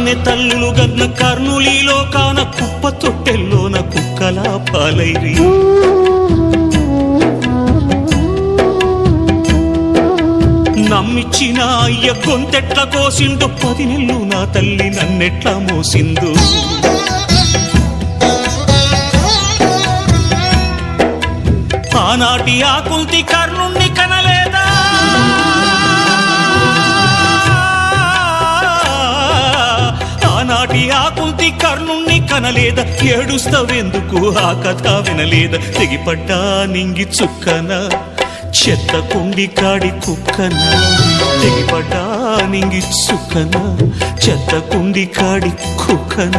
కన్నె తల్లులు గన్న కర్ణులీలో కాన కుప్ప తొట్టెల్లోన కుక్కలా పాలైరి. నమ్మిచ్చిన అయ్య గొంతెట్ల కోసిండు పది నెల్లు నా తల్లి నన్నెట్లా మోసిందు. ఆనాటి ఆకుల్తి కర్ణుణ్ణి ఆనాటి ఆకుల్తి కర్ణుణ్ణి కనలేద ఏడుస్తవెందుకు? ఆ కథ వినలేదా. తెగిపడ్డా నింగి చుక్కన చెత్త కుండి కాడి కుక్కన. తెగిపడ్డా నింగి చుక్కన చెత్త కుండి కాడి కుక్కన.